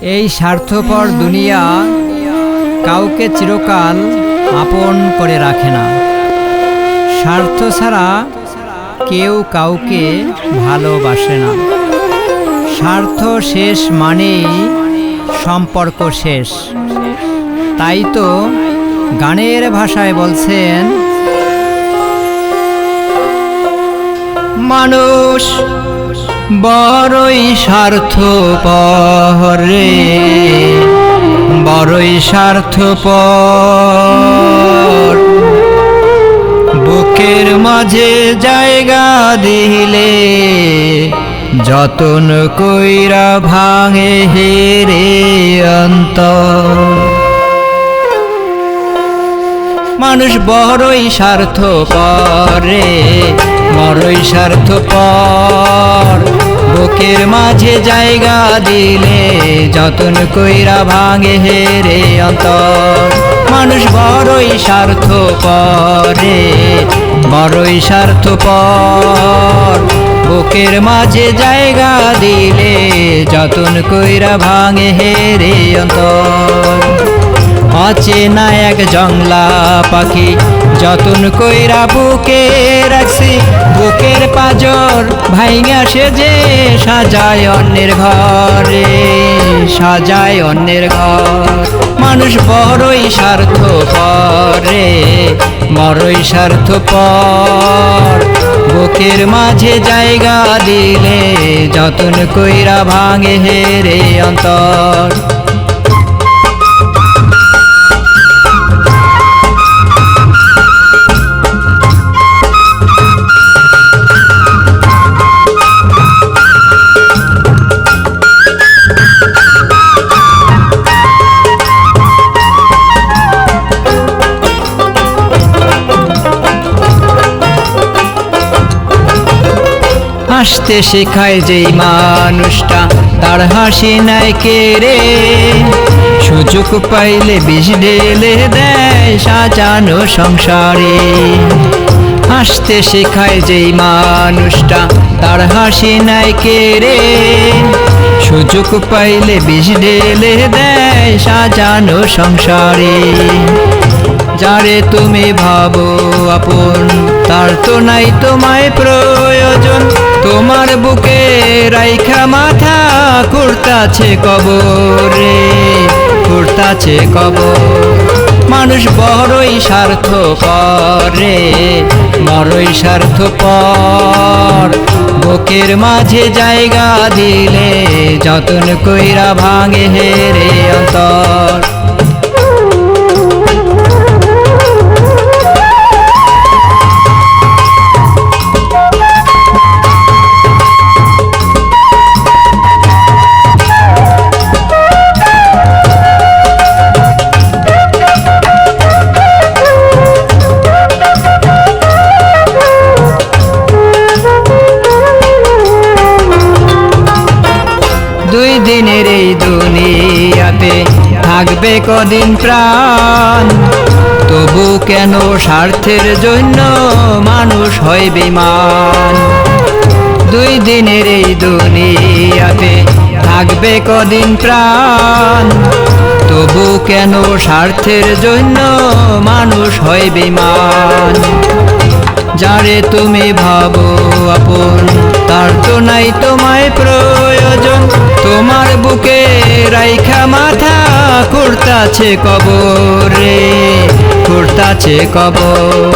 এই স্বার্থপর দুনিয়া কাউকে চিরকাল আপন করে রাখে না। স্বার্থ ছাড়া কেউ কাউকে ভালোবাসে না। স্বার্থ শেষ মানেই সম্পর্ক শেষ। তাই তো গানের ভাষায় বলছেন, মানুষ বড়ই স্বার্থপর রে। বড়ই স্বার্থপর। বুকের মাঝে জায়গা দিলে যতন কইরা ভাঙে হেরে অন্ত মানুষ বড়ই স্বার্থ পরে বড়ই স্বার্থ পর বুকের মাঝে জায়গা দিলে যতন কইরা ভাঙে হেরে অন্তর। মানুষ বড়ই স্বার্থ পরে বড়ই স্বার্থ পর বুকের মাঝে জায়গা দিলে যতন কইরা ভাঙে হেরে অন্তর। অচেনা এক জংলা পাখি যতন কইরা বুকে রাখছি, বুকের পাজর ভাইঙা সে যে সাজায় অন্যের ঘরে, সাজায় অন্যের ঘর। মানুষ বড়ই স্বার্থ পরে বড়ই স্বার্থ পর বুকের মাঝে জায়গা দিলে যতন কইরা ভাঙে হেরে অন্তর। হাসতে শেখায় যেই মানুষটা, তার হাসি নাই কে রে? সুযোগ পাইলে বিষ ঢেলে দেয় সাজানো সংসারে। হাসতে শেখায় যেই মানুষটা, তার হাসি নাই কে রে? সুযোগ পাইলে বিষ ঢেলে দেয় সাজানো সংসারে। যারে তুমি ভাবো আপন, তার তো নাই তোমায় প্রয়োজন। তোমার বুকে রাইখা মাথা কুর্তাছে কবরে কুর্তাছে কবর। মানুষ বড়ই স্বার্থ করে বড়ই স্বার্থ পর বুকের মাঝে জায়গা দিলে যতন কইরা ভাঙে হেরে অন্তর। থাকবে কদিন প্রাণ? তবু কেন স্বার্থের জন্য মানুষ হয় বিমান দুই দিনের এই দুনিয়াতে থাকবে কদিন প্রাণ? তবু কেন স্বার্থের জন্য মানুষ হয় বিমান যারে তুমি ভাবো আপন, তার তো নাই তোমায় প্রয়োজন তোমার বুকে রাইখা মাথা কুর্তাছে কবরে কুর্তাছে কবর।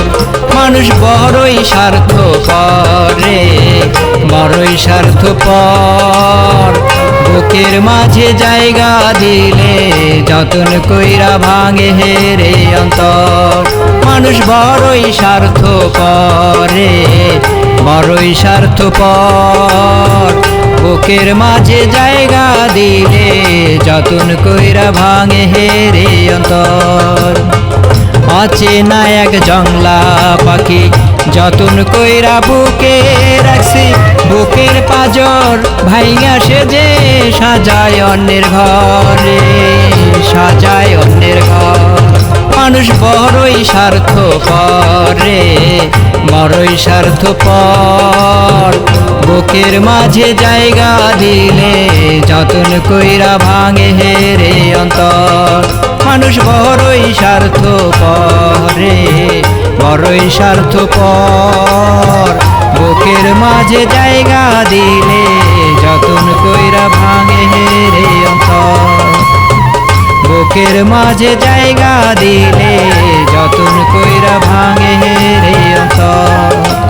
মানুষ বড়ই স্বার্থ পরে বড়ই স্বার্থ পর বুকের মাঝে জায়গা দিলে যতন কইরা ভাঙে হেরে অন্তর। মানুষ বড়ই স্বার্থ পরে বড়ই স্বার্থ পর বুকের মাঝে জায়গা দিলে যতন কইরা ভাঙে হেরে অন্তর। অচেনা এক জংলা পাখি, যতন কইরা বুকে রাখছি, বুকের পাজর ভাইয়া সে যে সাজায় অন্যের ঘরে, সাজায় অন্যের ঘর। মানুষ বড়ই স্বার্থ পরে বড়ই স্বার্থ পর বুকের মাঝে জায়গা দিলে যতন কইরা ভাঙে হে রে অন্তর। মানুষ বড়ই স্বার্থ রে, বড়ই স্বার্থ পর বুকের মাঝে জায়গা দিলে যতন কইরা ভাঙে হে রে অন্তর। বুকের মাঝে জায়গা দিলে যতন কইরা ভাঙে হে রে অন্তর।